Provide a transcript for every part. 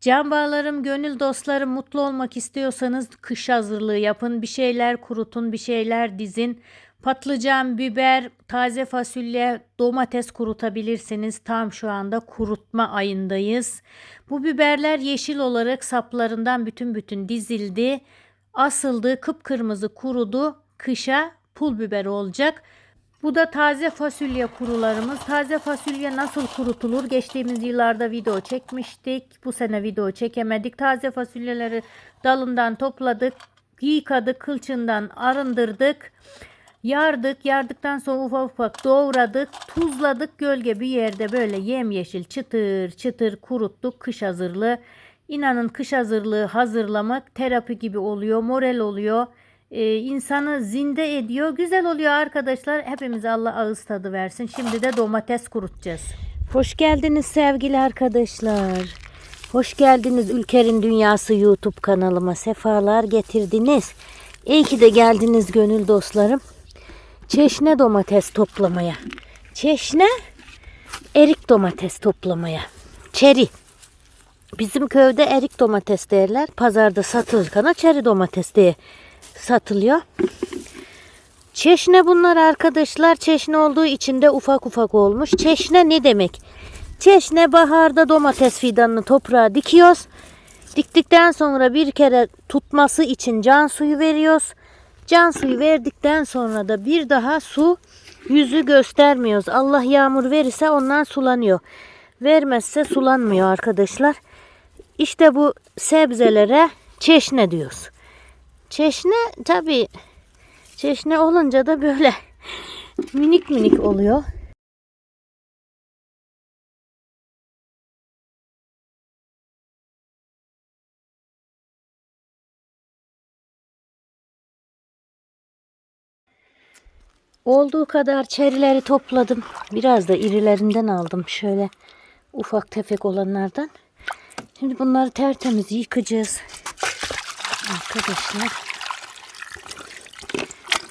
Can bağlarım, gönül dostlarım mutlu olmak istiyorsanız kış hazırlığı yapın. Bir şeyler kurutun, bir şeyler dizin. Patlıcan, biber, taze fasulye, domates kurutabilirsiniz. Tam şu anda kurutma ayındayız. Bu biberler yeşil olarak saplarından bütün bütün dizildi. Asıldı, kıpkırmızı kurudu. Kışa pul biber olacak. Bu da taze fasulye kurularımız. Taze fasulye nasıl kurutulur? Geçtiğimiz yıllarda video çekmiştik. Bu sene video çekemedik. Taze fasulyeleri dalından topladık. Yıkadık, kılçından arındırdık. Yardık. Yardıktan sonra ufak ufak doğradık. Tuzladık. Gölge bir yerde böyle yemyeşil çıtır çıtır kuruttuk. Kış hazırlığı. İnanın kış hazırlığı hazırlamak terapi gibi oluyor. Moral oluyor e, insanı zinde ediyor. Güzel oluyor arkadaşlar. Hepimize Allah ağız tadı versin. Şimdi de domates kurutacağız. Hoş geldiniz sevgili arkadaşlar. Hoş geldiniz Ülker'in Dünyası YouTube kanalıma. Sefalar getirdiniz. İyi ki de geldiniz gönül dostlarım. Çeşne domates toplamaya. Çeşne erik domates toplamaya. Çeri. Bizim köyde erik domates derler. Pazarda satılırken çeri domates diye satılıyor. Çeşne bunlar arkadaşlar. Çeşne olduğu için de ufak ufak olmuş. Çeşne ne demek? Çeşne baharda domates fidanını toprağa dikiyoruz. Diktikten sonra bir kere tutması için can suyu veriyoruz. Can suyu verdikten sonra da bir daha su yüzü göstermiyoruz. Allah yağmur verirse ondan sulanıyor. Vermezse sulanmıyor arkadaşlar. İşte bu sebzelere çeşne diyoruz. Çeşne tabi çeşne olunca da böyle minik minik oluyor. Olduğu kadar çerileri topladım. Biraz da irilerinden aldım şöyle ufak tefek olanlardan. Şimdi bunları tertemiz yıkayacağız. Arkadaşlar.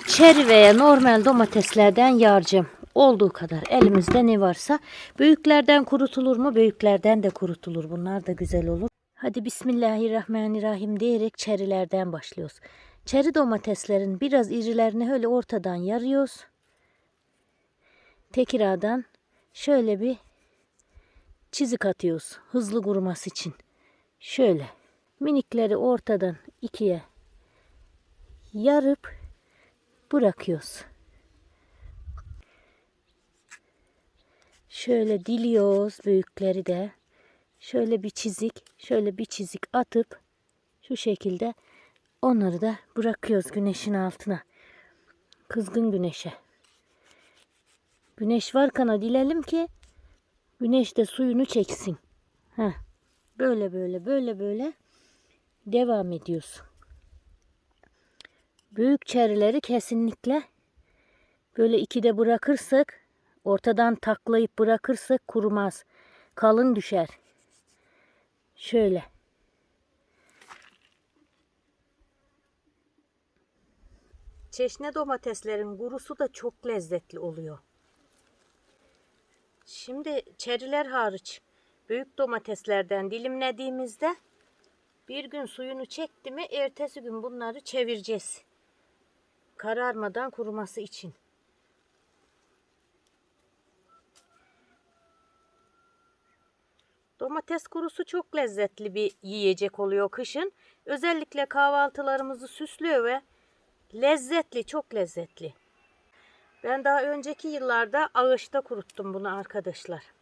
Çeri normal domateslerden yarcım. Olduğu kadar elimizde ne varsa. Büyüklerden kurutulur mu? Büyüklerden de kurutulur. Bunlar da güzel olur. Hadi Bismillahirrahmanirrahim diyerek çerilerden başlıyoruz. Çeri domateslerin biraz irilerini öyle ortadan yarıyoruz. Tekiradan şöyle bir çizik atıyoruz. Hızlı kuruması için. Şöyle minikleri ortadan ikiye yarıp bırakıyoruz. Şöyle diliyoruz büyükleri de. Şöyle bir çizik, şöyle bir çizik atıp şu şekilde onları da bırakıyoruz güneşin altına. Kızgın güneşe. Güneş varken dilelim ki güneş de suyunu çeksin. Heh. Böyle böyle böyle böyle devam ediyoruz. Büyük çerileri kesinlikle böyle ikide bırakırsak ortadan taklayıp bırakırsak kurumaz. Kalın düşer. Şöyle. Çeşne domateslerin kurusu da çok lezzetli oluyor. Şimdi çeriler hariç büyük domateslerden dilimlediğimizde bir gün suyunu çekti mi ertesi gün bunları çevireceğiz. Kararmadan kuruması için. Domates kurusu çok lezzetli bir yiyecek oluyor kışın. Özellikle kahvaltılarımızı süslüyor ve lezzetli, çok lezzetli. Ben daha önceki yıllarda ağaçta kuruttum bunu arkadaşlar.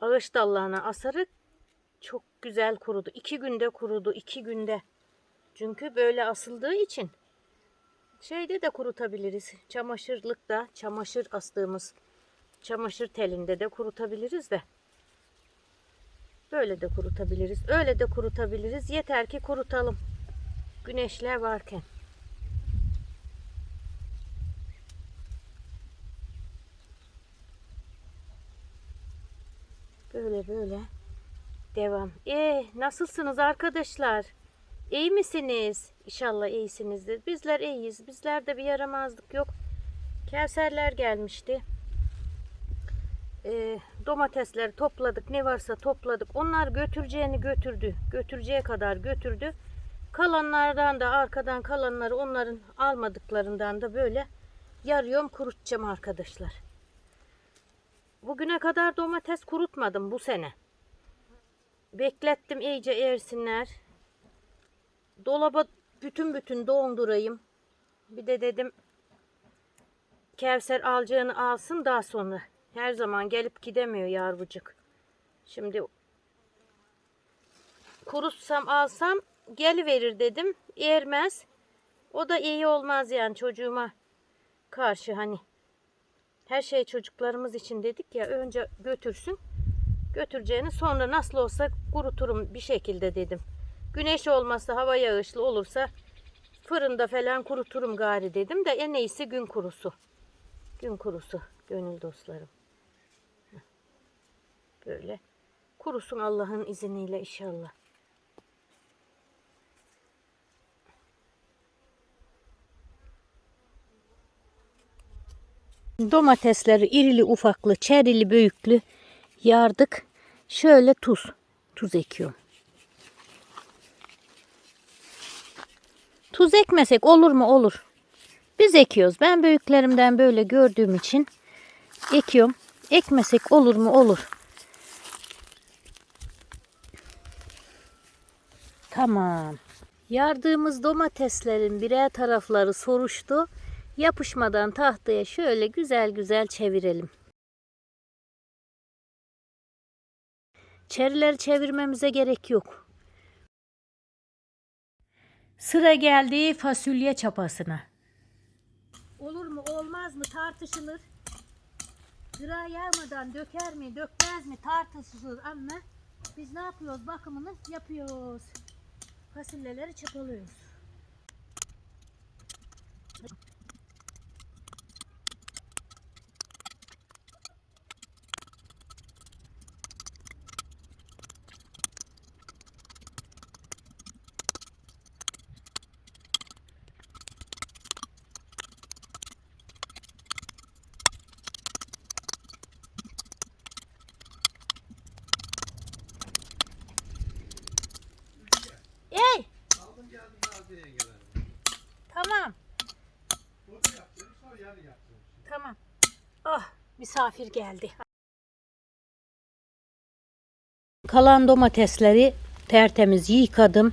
Ağaç dallarına asarık çok güzel kurudu. İki günde kurudu. iki günde. Çünkü böyle asıldığı için şeyde de kurutabiliriz. Çamaşırlıkta çamaşır astığımız çamaşır telinde de kurutabiliriz de. Böyle de kurutabiliriz. Öyle de kurutabiliriz. Yeter ki kurutalım. Güneşler varken. Böyle böyle devam. E nasılsınız arkadaşlar? İyi misiniz? İnşallah iyisinizdir. Bizler iyiyiz. Bizlerde bir yaramazlık yok. Kevserler gelmişti. e, domatesleri topladık. Ne varsa topladık. Onlar götüreceğini götürdü. Götüreceği kadar götürdü. Kalanlardan da arkadan kalanları onların almadıklarından da böyle yarıyorum kurutacağım arkadaşlar. Bugüne kadar domates kurutmadım bu sene. Beklettim iyice ersinler. Dolaba bütün bütün dondurayım. Bir de dedim Kevser alacağını alsın daha sonra. Her zaman gelip gidemiyor yavrucuk. Şimdi kurutsam alsam geliverir dedim. Ermez. O da iyi olmaz yani çocuğuma karşı hani. Her şey çocuklarımız için dedik ya önce götürsün. Götüreceğini sonra nasıl olsa kuruturum bir şekilde dedim. Güneş olmazsa hava yağışlı olursa fırında falan kuruturum gari dedim de en iyisi gün kurusu. Gün kurusu gönül dostlarım. Böyle kurusun Allah'ın izniyle inşallah. Domatesleri irili ufaklı, çerili büyüklü yardık. Şöyle tuz. Tuz ekiyorum. Tuz ekmesek olur mu? Olur. Biz ekiyoruz. Ben büyüklerimden böyle gördüğüm için ekiyorum. Ekmesek olur mu? Olur. Tamam. Yardığımız domateslerin birer tarafları soruştu. Yapışmadan tahtaya şöyle güzel güzel çevirelim. Çerileri çevirmemize gerek yok. Sıra geldi fasulye çapasına. Olur mu olmaz mı tartışılır. Zira yağmadan döker mi dökmez mi tartışılır ama biz ne yapıyoruz bakımını yapıyoruz. Fasulyeleri çapalıyoruz. Ey! Tamam. Tamam. Oh, misafir geldi. Kalan domatesleri tertemiz yıkadım.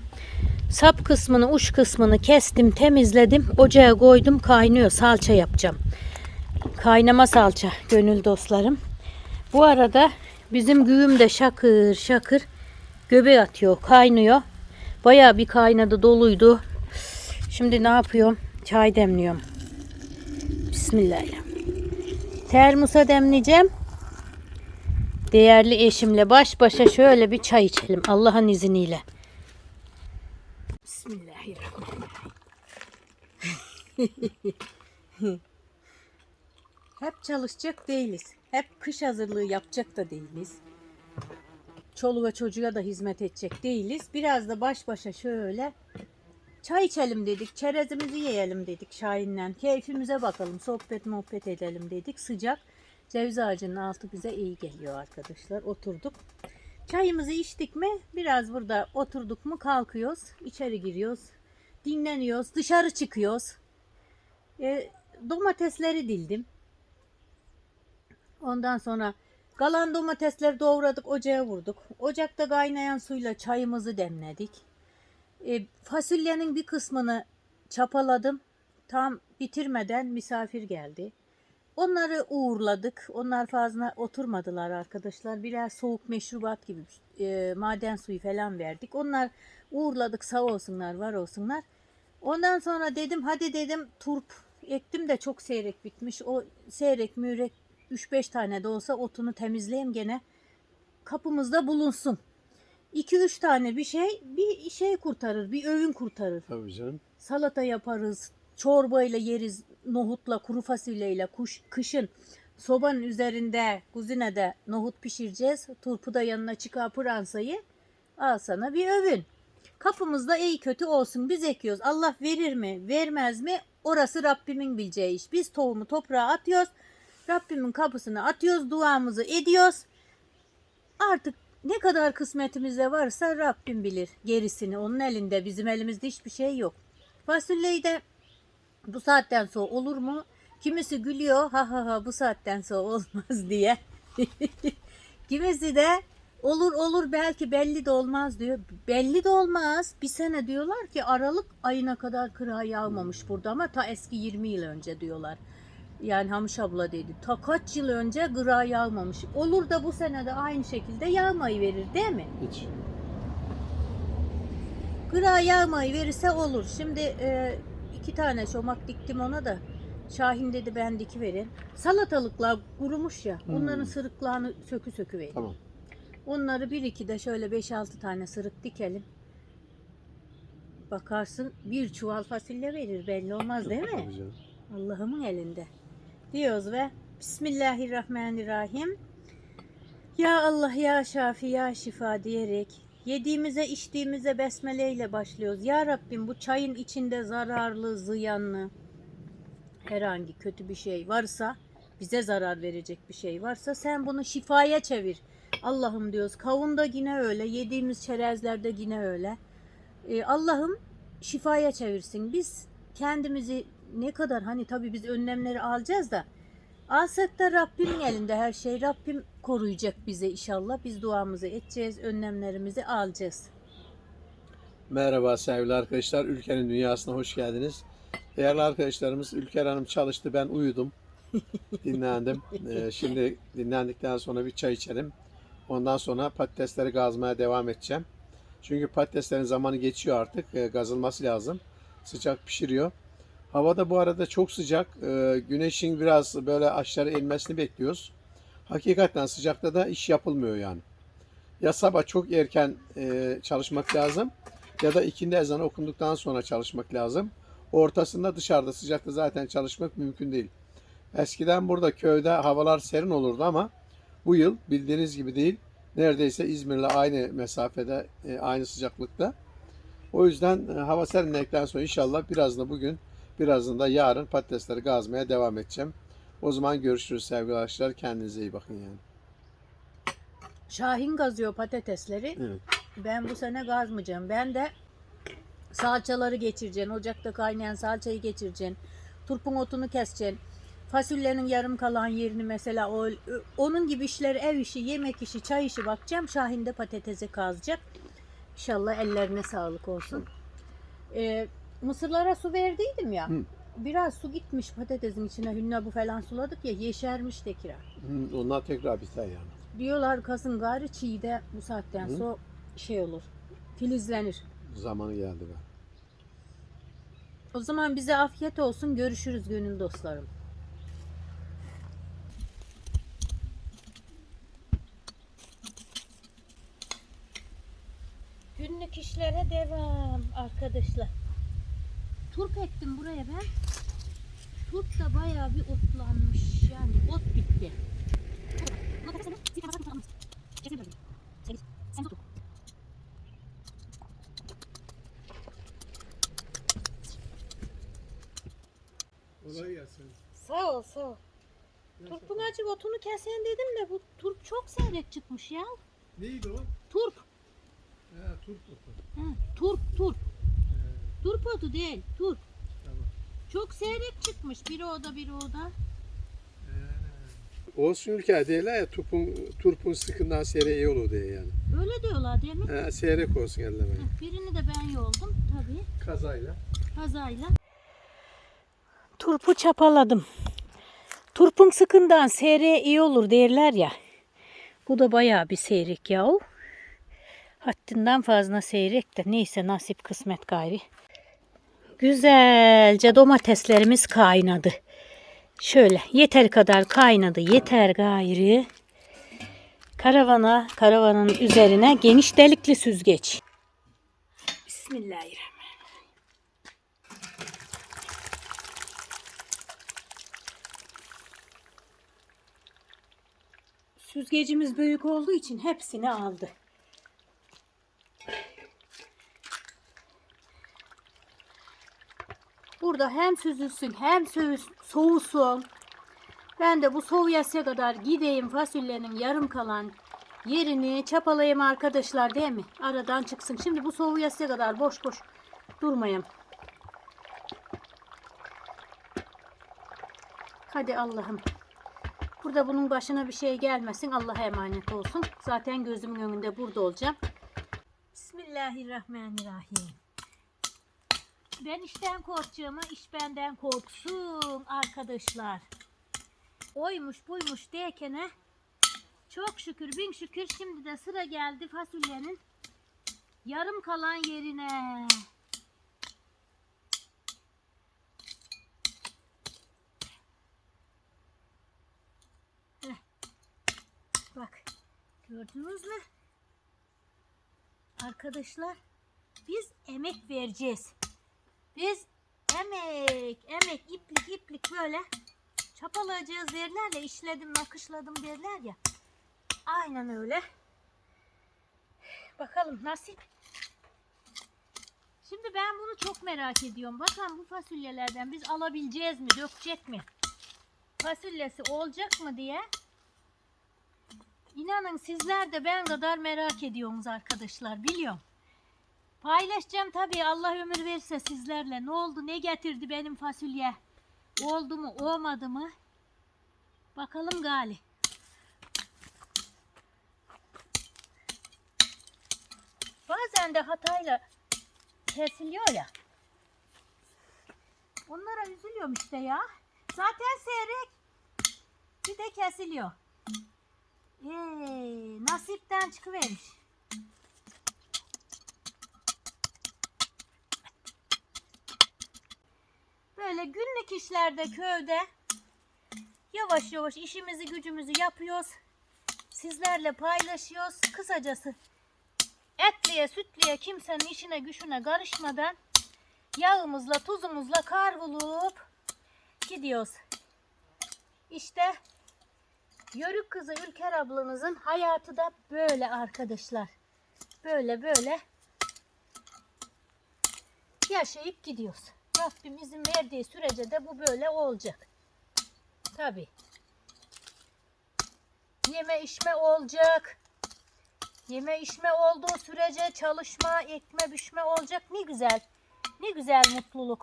Sap kısmını, uç kısmını kestim, temizledim. Ocağa koydum, kaynıyor. Salça yapacağım. Kaynama salça, gönül dostlarım. Bu arada bizim güğüm de şakır şakır göbek atıyor, kaynıyor. Bayağı bir kaynadı, doluydu. Şimdi ne yapıyorum? Çay demliyorum. Bismillahirrahmanirrahim. Termosa demleyeceğim. Değerli eşimle baş başa şöyle bir çay içelim Allah'ın izniyle. Bismillahirrahmanirrahim. Hep çalışacak değiliz. Hep kış hazırlığı yapacak da değiliz. Çoluğa çocuğa da hizmet edecek değiliz. Biraz da baş başa şöyle çay içelim dedik. Çerezimizi yiyelim dedik Şahin'le. Keyfimize bakalım. Sohbet muhabbet edelim dedik. Sıcak. Ceviz ağacının altı bize iyi geliyor arkadaşlar. Oturduk. Çayımızı içtik mi biraz burada oturduk mu kalkıyoruz. içeri giriyoruz. Dinleniyoruz. Dışarı çıkıyoruz. E, domatesleri dildim. Ondan sonra kalan domatesleri doğradık ocağa vurduk. Ocakta kaynayan suyla çayımızı demledik. E, fasulyenin bir kısmını çapaladım. Tam bitirmeden misafir geldi. Onları uğurladık. Onlar fazla oturmadılar arkadaşlar. Birer soğuk meşrubat gibi e, maden suyu falan verdik. Onlar uğurladık sağ olsunlar var olsunlar. Ondan sonra dedim hadi dedim turp ektim de çok seyrek bitmiş. O seyrek mürek 3-5 tane de olsa otunu temizleyeyim gene kapımızda bulunsun. 2-3 tane bir şey bir şey kurtarır, bir öğün kurtarır. Tabii canım. Salata yaparız, çorbayla yeriz, nohutla, kuru fasulyeyle kuş, kışın sobanın üzerinde kuzinede nohut pişireceğiz. Turpu da yanına çıkar pıransayı. Al sana bir övün. Kapımızda iyi kötü olsun biz ekiyoruz. Allah verir mi vermez mi orası Rabbimin bileceği iş. Biz tohumu toprağa atıyoruz. Rabbimin kapısına atıyoruz, duamızı ediyoruz. Artık ne kadar kısmetimizde varsa Rabbim bilir gerisini. Onun elinde, bizim elimizde hiçbir şey yok. Fasulyeyi de bu saatten sonra olur mu? Kimisi gülüyor, ha ha ha bu saatten sonra olmaz diye. Kimisi de olur olur belki belli de olmaz diyor. Belli de olmaz. Bir sene diyorlar ki Aralık ayına kadar kıra yağmamış burada ama ta eski 20 yıl önce diyorlar. Yani Hamış abla dedi. Ta kaç yıl önce gıra yağmamış. Olur da bu sene de aynı şekilde yağmayı verir değil mi? Hiç. Gıra yağmayı verirse olur. Şimdi e, iki tane çomak diktim ona da. Şahin dedi ben dikiverin. Salatalıklar kurumuş ya. Onların sırıklarını sökü sökü verin. Tamam. Onları bir iki de şöyle 5-6 tane sırık dikelim. Bakarsın bir çuval fasulye verir belli olmaz değil mi? Allah'ımın elinde. Diyoruz ve Bismillahirrahmanirrahim. Ya Allah ya Şafi ya Şifa diyerek yediğimize içtiğimize besmele ile başlıyoruz. Ya Rabbim bu çayın içinde zararlı, ziyanlı herhangi kötü bir şey varsa bize zarar verecek bir şey varsa sen bunu şifaya çevir. Allah'ım diyoruz. Kavunda yine öyle. Yediğimiz çerezlerde yine öyle. Ee, Allah'ım şifaya çevirsin. Biz kendimizi ne kadar hani tabii biz önlemleri alacağız da alsak da Rabbimin elinde her şey. Rabbim koruyacak bize inşallah. Biz duamızı edeceğiz. Önlemlerimizi alacağız. Merhaba sevgili arkadaşlar. Ülkenin dünyasına hoş geldiniz. Değerli arkadaşlarımız Ülker Hanım çalıştı. Ben uyudum. Dinlendim. Ee, şimdi dinlendikten sonra bir çay içelim. Ondan sonra patatesleri gazmaya devam edeceğim. Çünkü patateslerin zamanı geçiyor artık. Ee, gazılması lazım. Sıcak pişiriyor. Hava da bu arada çok sıcak. Ee, güneşin biraz böyle aşağı inmesini bekliyoruz. Hakikaten sıcakta da iş yapılmıyor yani. Ya sabah çok erken e, çalışmak lazım ya da ikindi ezanı okunduktan sonra çalışmak lazım. Ortasında dışarıda sıcakta zaten çalışmak mümkün değil. Eskiden burada köyde havalar serin olurdu ama bu yıl bildiğiniz gibi değil. Neredeyse İzmir'le aynı mesafede, e, aynı sıcaklıkta. O yüzden e, hava serinledikten sonra inşallah biraz da bugün, birazdan da yarın patatesleri gazmaya devam edeceğim. O zaman görüşürüz sevgili arkadaşlar. Kendinize iyi bakın yani. Şahin gazıyor patatesleri. Evet. Ben bu sene gazmayacağım. Ben de salçaları geçireceksin. Ocakta kaynayan salçayı geçireceksin. Turpun otunu keseceksin. Fasulyenin yarım kalan yerini mesela o, onun gibi işleri ev işi, yemek işi, çay işi bakacağım. Şahin de patatesi kazacak. İnşallah ellerine sağlık olsun. Ee, mısırlara su verdiydim ya. Hı. Biraz su gitmiş patatesin içine. Hünnabı falan suladık ya yeşermiş tekrar. Hı, Onlar tekrar biter yani. Diyorlar kasın gari çiğde bu saatten Hı. sonra şey olur. Filizlenir. Zamanı geldi be. O zaman bize afiyet olsun. Görüşürüz gönül dostlarım. Günlük işlere devam arkadaşlar. Turp ektim buraya ben. Turp da bayağı bir otlanmış. Yani ot bitti. Kolay gelsin. Sağ ol sağ ol. Turpun acık otunu kesen dedim de bu turp çok seyrek çıkmış ya. Neydi o? Turp. Ha, turp otu. Ha, turp turp. He, Turp otu değil turp. tamam. Çok seyrek çıkmış. Biri oda biri oda. Olsun ülke diyorlar ya turpun, turpun sıkından seyre iyi olur diye yani. Öyle diyorlar değil mi? Ha, seyrek olsun elleme. Birini de ben yoldum tabii. Kazayla. Kazayla. Turpu çapaladım. Turpun sıkından seyreğe iyi olur derler ya. Bu da bayağı bir seyrek yahu. Haddinden fazla seyrek de neyse nasip kısmet gayri. Güzelce domateslerimiz kaynadı. Şöyle yeter kadar kaynadı yeter gayri. Karavana, karavanın üzerine geniş delikli süzgeç. Bismillahirrahmanirrahim. Süzgecimiz büyük olduğu için hepsini aldı. Burada hem süzülsün hem soğusun. Ben de bu soğuyasıya kadar gideyim fasulyenin yarım kalan yerini çapalayayım arkadaşlar değil mi? Aradan çıksın. Şimdi bu soğuyasıya kadar boş boş durmayayım. Hadi Allah'ım. Burada bunun başına bir şey gelmesin. Allah'a emanet olsun. Zaten gözümün önünde burada olacağım. Bismillahirrahmanirrahim. Ben işten korkacağıma iş benden korksun arkadaşlar. Oymuş buymuş diyekene çok şükür bin şükür şimdi de sıra geldi fasulyenin yarım kalan yerine. Heh. Bak gördünüz mü? Arkadaşlar biz emek vereceğiz. Biz emek, emek, iplik, iplik böyle çapalayacağız derler ya, işledim, nakışladım derler ya. Aynen öyle. Bakalım nasip. Şimdi ben bunu çok merak ediyorum. Bakalım bu fasulyelerden biz alabileceğiz mi, dökecek mi? Fasulyesi olacak mı diye. İnanın sizler de ben kadar merak ediyorsunuz arkadaşlar. Biliyorum. Paylaşacağım tabii Allah ömür verirse sizlerle. Ne oldu ne getirdi benim fasulye? Oldu mu olmadı mı? Bakalım gali. Bazen de hatayla kesiliyor ya. Onlara üzülüyorum işte ya. Zaten seyrek. Bir de kesiliyor. Ee, nasipten çıkıvermiş. Böyle günlük işlerde köyde yavaş yavaş işimizi gücümüzü yapıyoruz. Sizlerle paylaşıyoruz. Kısacası etliye sütliye kimsenin işine güçüne karışmadan yağımızla tuzumuzla kavrulup gidiyoruz. İşte Yörük kızı Ülker ablanızın hayatı da böyle arkadaşlar. Böyle böyle yaşayıp gidiyoruz. Rabbim izin verdiği sürece de bu böyle olacak. Tabi. Yeme içme olacak. Yeme içme olduğu sürece çalışma, ekme, düşme olacak. Ne güzel. Ne güzel mutluluk.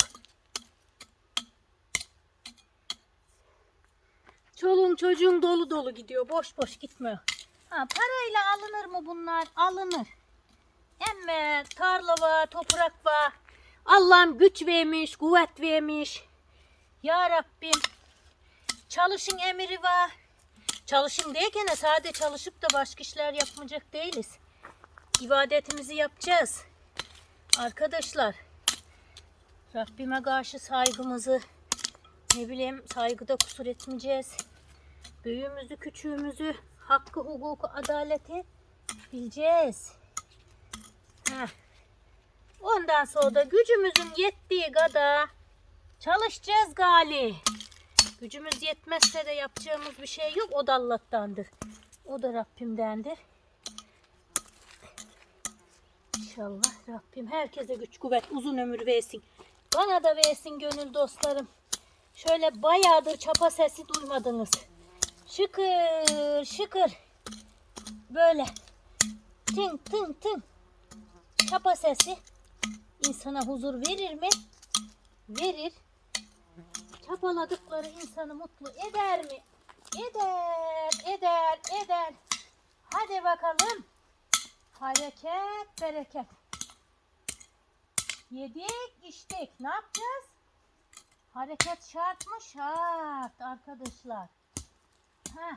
Çoluğun çocuğun dolu dolu gidiyor. Boş boş gitmiyor. Ha, parayla alınır mı bunlar? Alınır. Emme tarla var, toprak var. Allah'ım güç vermiş, kuvvet vermiş. Ya Rabbim çalışın emiri var. Çalışın derken de sadece çalışıp da başka işler yapmayacak değiliz. İbadetimizi yapacağız. Arkadaşlar Rabbime karşı saygımızı ne bileyim saygıda kusur etmeyeceğiz. Büyüğümüzü, küçüğümüzü, hakkı, hukuku, adaleti bileceğiz. Heh. Ondan sonra da gücümüzün yettiği kadar çalışacağız gali. Gücümüz yetmezse de yapacağımız bir şey yok. O da Allah'tandır. O da Rabbimdendir. İnşallah Rabbim herkese güç kuvvet uzun ömür versin. Bana da versin gönül dostlarım. Şöyle bayağıdır çapa sesi duymadınız. Şıkır şıkır. Böyle tın tın tın. Çapa sesi insana huzur verir mi? Verir. Çapaladıkları insanı mutlu eder mi? Eder, eder, eder. Hadi bakalım. Hareket, bereket. Yedik, içtik. Ne yapacağız? Hareket şart mı? Şart arkadaşlar. Heh.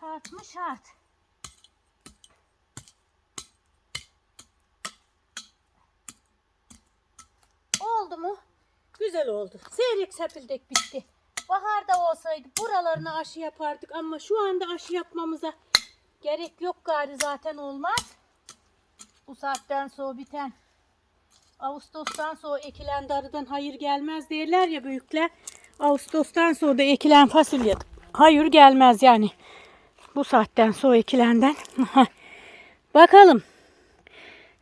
Şart mı? Şart. Oldu mu? Güzel oldu. Seyrek sepildek bitti. Baharda olsaydı buralarına aşı yapardık ama şu anda aşı yapmamıza gerek yok gari zaten olmaz. Bu saatten sonra biten Ağustos'tan sonra ekilen darıdan hayır gelmez derler ya büyükler. Ağustos'tan sonra da ekilen fasulye hayır gelmez yani. Bu saatten sonra ekilenden. Bakalım.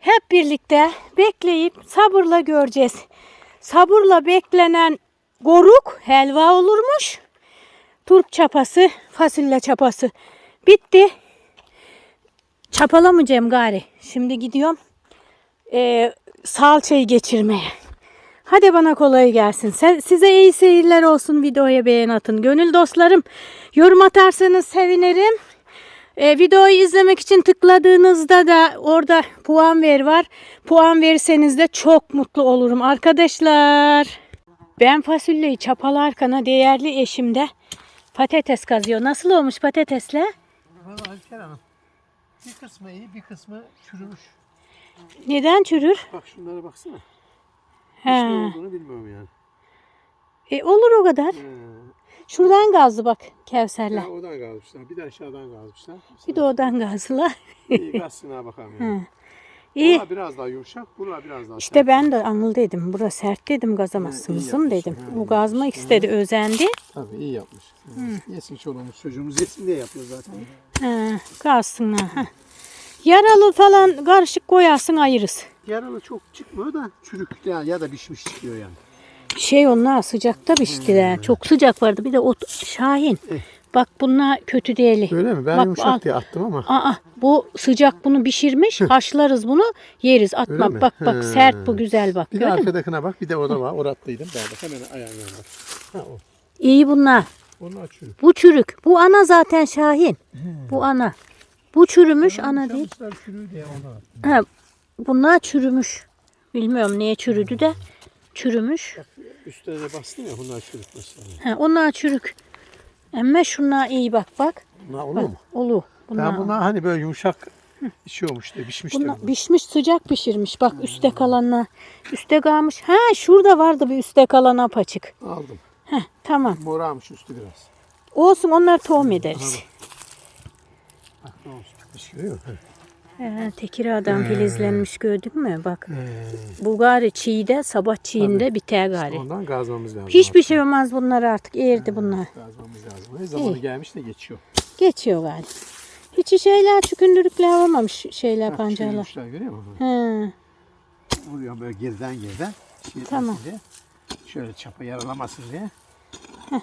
Hep birlikte bekleyip sabırla göreceğiz. Sabırla beklenen goruk helva olurmuş. turp çapası, fasulye çapası bitti. Çapalamayacağım gari. Şimdi gidiyorum eee salçayı geçirmeye. Hadi bana kolay gelsin. Size iyi seyirler olsun. Videoya beğen atın. Gönül dostlarım yorum atarsanız sevinirim. E, videoyu izlemek için tıkladığınızda da orada puan ver var. Puan verirseniz de çok mutlu olurum arkadaşlar. Ben fasulyeyi çapalarken değerli eşim de patates kazıyor. Nasıl olmuş patatesle? Valla Hanım. Bir kısmı iyi, bir kısmı çürümüş. Neden çürür? Bak şunlara baksana. Hiç ne olduğunu bilmiyorum yani. E, olur o kadar. Şuradan gazlı bak Kevser'le. Ya odan kalmışlar. Bir de aşağıdan kalmışlar. Bir de odan gazlı. İyi gazsına bakalım yani. İyi. Bura biraz daha yumuşak, bura biraz daha İşte ben de Anıl dedim. Bura sert dedim gazamazsınızım dedim. ha, Bu iyi gazmak istedi özendi. Tabii iyi yapmış. Yesin çoluğumuz çocuğumuz yesin diye yapıyor zaten. He, gazsın ha. ha. Yaralı falan karışık koyarsın ayırırız. Yaralı çok çıkmıyor da çürük ya, ya da pişmiş çıkıyor yani. Şey onlar sıcakta piştiler. Çok sıcak vardı. Bir de ot Şahin. Eh. Bak bunlar kötü değil. Öyle mi? Ben Bak, yumuşak al. diye attım ama. Aa bu sıcak bunu pişirmiş. Haşlarız bunu. Yeriz. Öyle Atma. mi? Bak bak He. sert bu güzel bak. Bir de Gördün mü? arkadakine bak, bir de orada var. Orattıydım. Ben bak hemen ayağın yanında. Ha o. İyi bunlar. Onu açıyorum. Bu çürük. Bu ana zaten Şahin. Bu ana. Bu çürümüş ana değil. Çamışlar çürüğü diye attım. Ha, bunlar çürümüş. Bilmiyorum niye çürüdü de. Çürümüş. Üstlerine bastım ya bunlar çürük mesela. Ha, onlar çürük. Ama şunlar iyi bak bak. Bunlar olur Bak, mu? Olur. Bunlar, Ben bunlar hani böyle yumuşak içiyormuş diye pişmiş bunlar de. pişmiş sıcak pişirmiş. Bak üstte kalanlar. Üstte kalmış. Ha şurada vardı bir üstte kalan apaçık. Aldım. Heh, tamam. Morarmış üstü biraz. Olsun onlar tohum ederiz. Bak ne olmuş bitmiş Ee, Tekirdağ'dan filizlenmiş gördün mü? Bak. Ee, Bu gari çiğde, sabah çiğinde biter gari. ondan gazmamız lazım. Hiçbir şey olmaz bunlar artık. Eğirdi bunlar. Gazmamız lazım. Ne zamanı İyi. gelmiş de geçiyor. Geçiyor gari. Hiç şeyler, çükündürükler olmamış şeyler Bak, pancarlar. çürümüşler görüyor musun? He. Vuruyor böyle geriden geriden. Şey Tamam. diye. Şöyle çapa yaralamasın diye.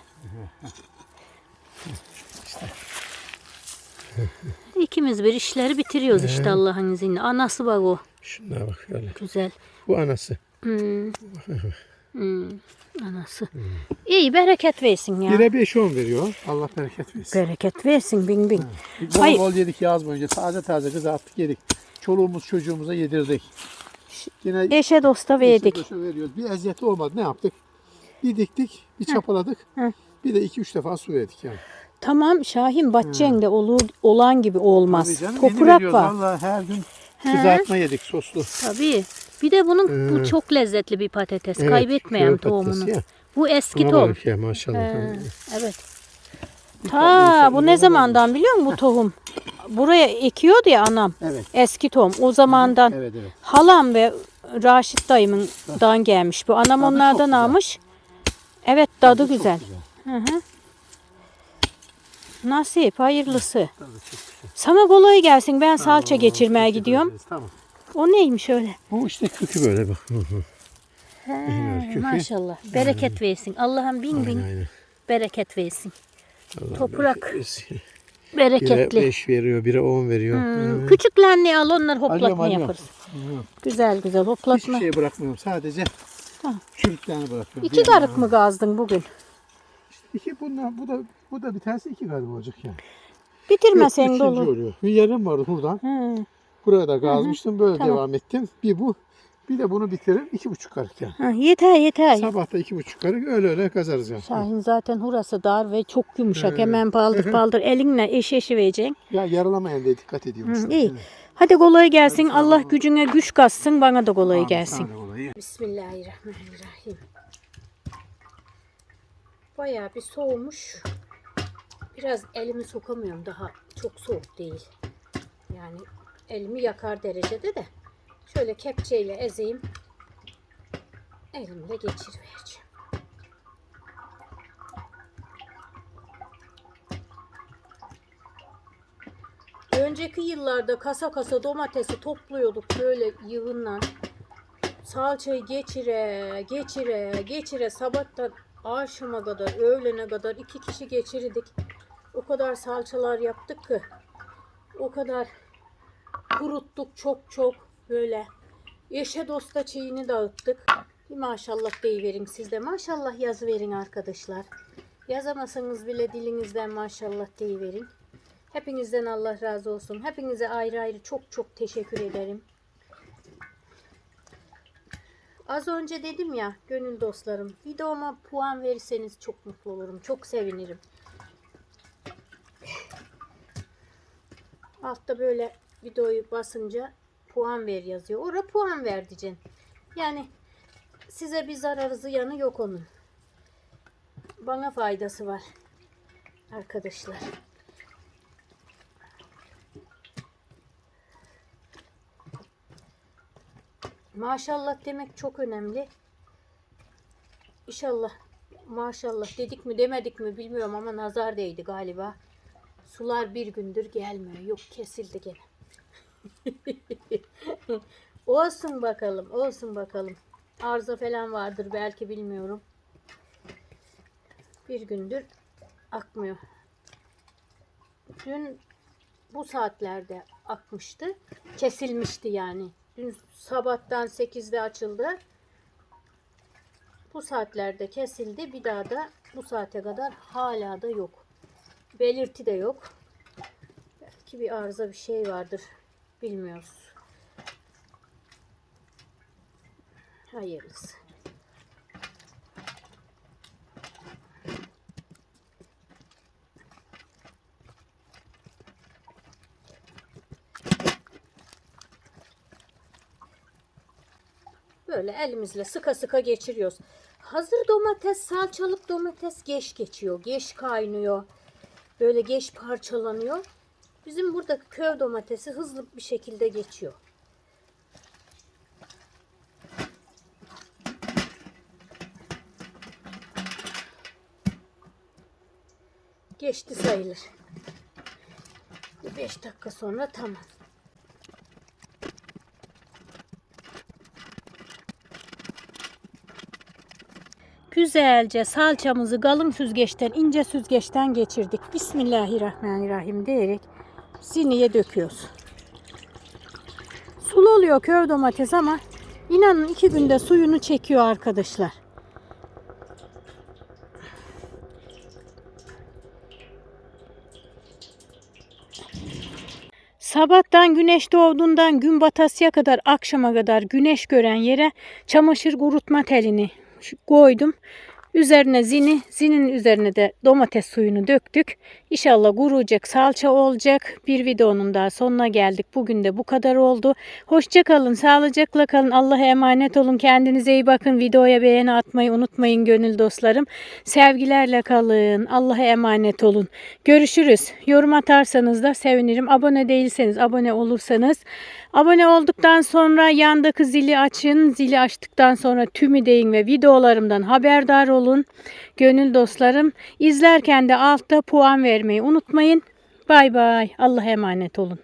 İkimiz bir işleri bitiriyoruz işte Allah'ın izniyle. Anası bak o. Şunlara bak şöyle. Güzel. Bu anası. Hmm. Hmm. Anası. İyi bereket versin ya. Bire beş on veriyor. Allah bereket versin. Bereket versin bin bin. Bol Hayır. bol yedik yaz boyunca. Taze taze kızarttık yedik. Çoluğumuz çocuğumuza yedirdik. Yine Eşe dosta verdik. Beşe veriyoruz. Bir eziyeti olmadı. Ne yaptık? Bir diktik, bir çapaladık. Hı. Bir de iki üç defa su verdik yani. Tamam Şahin bahçende olur olan gibi olmaz. Tabii canım, yeni Toprak veriyoruz. var. Vallahi her gün kızartma yedik soslu. Tabii. Bir de bunun bu çok lezzetli bir patates. Evet, Kaybetmeyen tohumunu. ya. Bu eski Buna tohum. bak ya maşallah. He, evet. Ta bu ne zamandan biliyor musun bu tohum? Buraya ekiyordu ya anam. Evet. Eski tohum. O zamandan Evet evet. halam ve Raşit dayımdan gelmiş. Bu anam onlardan güzel. almış. Evet tadı güzel. Hı hı. Nasip hayırlısı. Sana kolay gelsin. Ben salça Tamam, geçirmeye gidiyorum. ederiz, Tamam. O neymiş öyle? Bu işte kökü böyle bak. He, maşallah. Bereket versin. Allah'ım bin bin Aynen aynen. bereket versin. Allah Toprak bereket versin. Bire bereketli. 5 veriyor, bire 10 veriyor. Hmm, Küçüklerini al onları hoplatma Alıyorum, alıyorum. yaparız. Güzel güzel Hiçbir hoplatma. şey bırakmıyorum. Sadece Tamam. çürüklerini bırakıyorum. İki Diğer- karık mı gazdın bugün? İki bundan, bu da bu da bir tanesi iki galiba olacak yani. Bitirmesen de olur. oluyor. Bir yarım vardı buradan. Hı. Buraya da gazmıştım. Böyle Tamam. devam ettim. Bir bu. Bir de bunu bitiririm. iki buçuk karık yani. Ha, yeter yeter. Sabah da iki buçuk karık öyle öyle kazarız yani. Şahin zaten hurası dar ve çok yumuşak. Evet. Hemen paldır paldır elinle eş eşi vereceksin. Ya yaralamayan diye dikkat ediyorum. Hı, iyi. Hadi kolay gelsin. Allah gücüne güç katsın. Bana da kolay gelsin. sağ ol, olayı. Bismillahirrahmanirrahim. Bayağı bir soğumuş. Biraz elimi sokamıyorum daha çok soğuk değil. Yani elimi yakar derecede de. Şöyle kepçeyle ezeyim. Elimle geçirivereceğim. Önceki yıllarda kasa kasa domatesi topluyorduk böyle yığınla salçayı geçire, geçire, geçire sabahtan akşama kadar, öğlene kadar iki kişi geçirdik. O kadar salçalar yaptık ki. O kadar kuruttuk çok çok böyle. Eşe dosta çiğini dağıttık. Bir maşallah deyiverin siz de. Maşallah yazı verin arkadaşlar. Yazamasanız bile dilinizden maşallah deyiverin. Hepinizden Allah razı olsun. Hepinize ayrı ayrı çok çok teşekkür ederim. Az önce dedim ya gönül dostlarım videoma puan verirseniz çok mutlu olurum. Çok sevinirim. Altta böyle videoyu basınca puan ver yazıyor. Orada puan ver diyeceksin. Yani size bir zararı ziyanı yok onun. Bana faydası var. Arkadaşlar. Maşallah demek çok önemli. İnşallah maşallah dedik mi demedik mi bilmiyorum ama nazar değdi galiba. Sular bir gündür gelmiyor. Yok kesildi gene. olsun bakalım, olsun bakalım. Arıza falan vardır belki bilmiyorum. Bir gündür akmıyor. Dün bu saatlerde akmıştı. Kesilmişti yani. Dün sabahtan 8'de açıldı. Bu saatlerde kesildi. Bir daha da bu saate kadar hala da yok. Belirti de yok. Belki bir arıza bir şey vardır. Bilmiyoruz. Hayırlısı. Böyle elimizle sıka sıka geçiriyoruz. Hazır domates, salçalık domates geç geçiyor. Geç kaynıyor. Böyle geç parçalanıyor. Bizim burada köy domatesi hızlı bir şekilde geçiyor. Geçti sayılır. 5 dakika sonra tamam. Güzelce salçamızı kalın süzgeçten, ince süzgeçten geçirdik. Bismillahirrahmanirrahim diyerek siniye döküyoruz. Sulu oluyor köy domates ama inanın iki günde suyunu çekiyor arkadaşlar. Sabahtan güneş doğduğundan gün batasıya kadar akşama kadar güneş gören yere çamaşır kurutma telini koydum. Üzerine zini, zinin üzerine de domates suyunu döktük. İnşallah kuruyacak, salça olacak. Bir videonun daha sonuna geldik. Bugün de bu kadar oldu. Hoşça kalın, sağlıcakla kalın. Allah'a emanet olun. Kendinize iyi bakın. Videoya beğeni atmayı unutmayın gönül dostlarım. Sevgilerle kalın. Allah'a emanet olun. Görüşürüz. Yorum atarsanız da sevinirim. Abone değilseniz, abone olursanız Abone olduktan sonra yandaki zili açın. Zili açtıktan sonra tümü deyin ve videolarımdan haberdar olun. Gönül dostlarım izlerken de altta puan vermeyi unutmayın. Bay bay. Allah'a emanet olun.